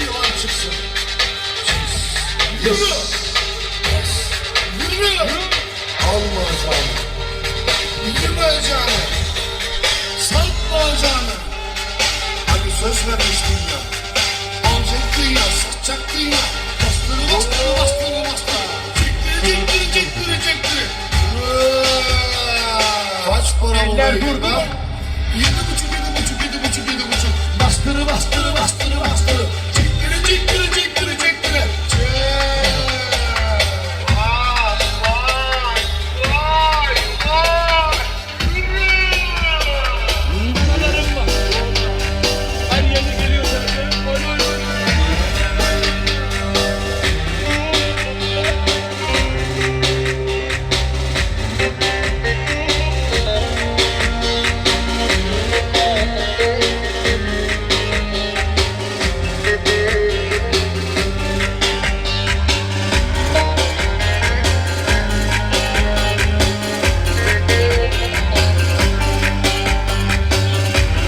Yılan çıksın. Yürü. Yürü. Alma canı. Yürüme canı. Satma canı. Hani söz vermiştin ya. Alacaktın ya, satacaktın ya. Bastırı bastırı bastırı bastırı. Çektiri. Yürü. Kaç para bu Eller durdu? Yedi buçuk, yedi buçuk, yedi buçuk, yedi buçuk. Bastırı, bastırı, bastırı, bastırı.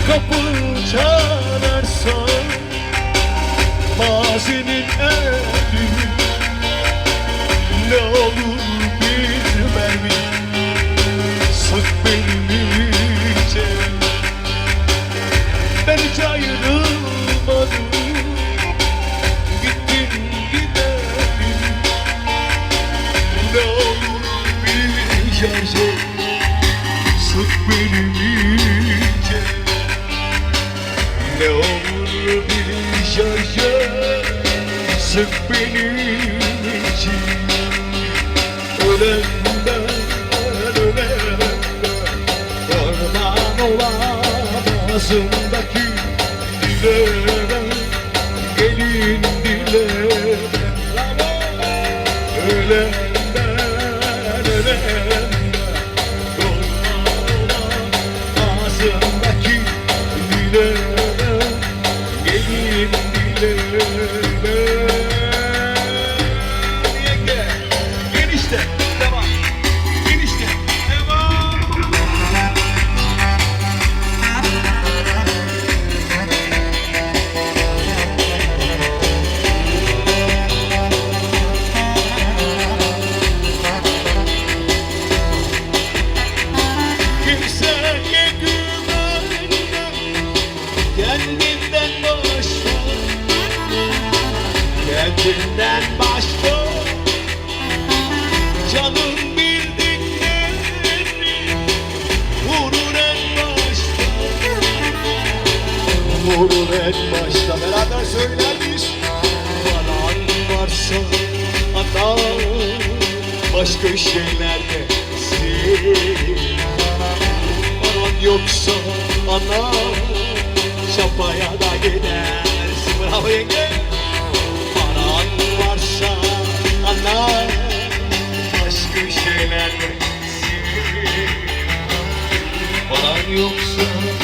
Kapı çalarsa Mazinin erdi Ne olur bilmem. Sık benim iyice. Ben hiç ayrılmadım. Gittin giderim Ne olur bir Sık benim ne olur bir şarjı Sık benim için. Ölenden Orman olamazındaki Dileren Gelin Kendinden başla Canım bildiklerini Vurur en başta Vurur en başta Beraber söyleriz Paran varsa Ata Başka şeylerde Sil Paran yoksa ana Şapaya da gidersin Bravo yenge yoksa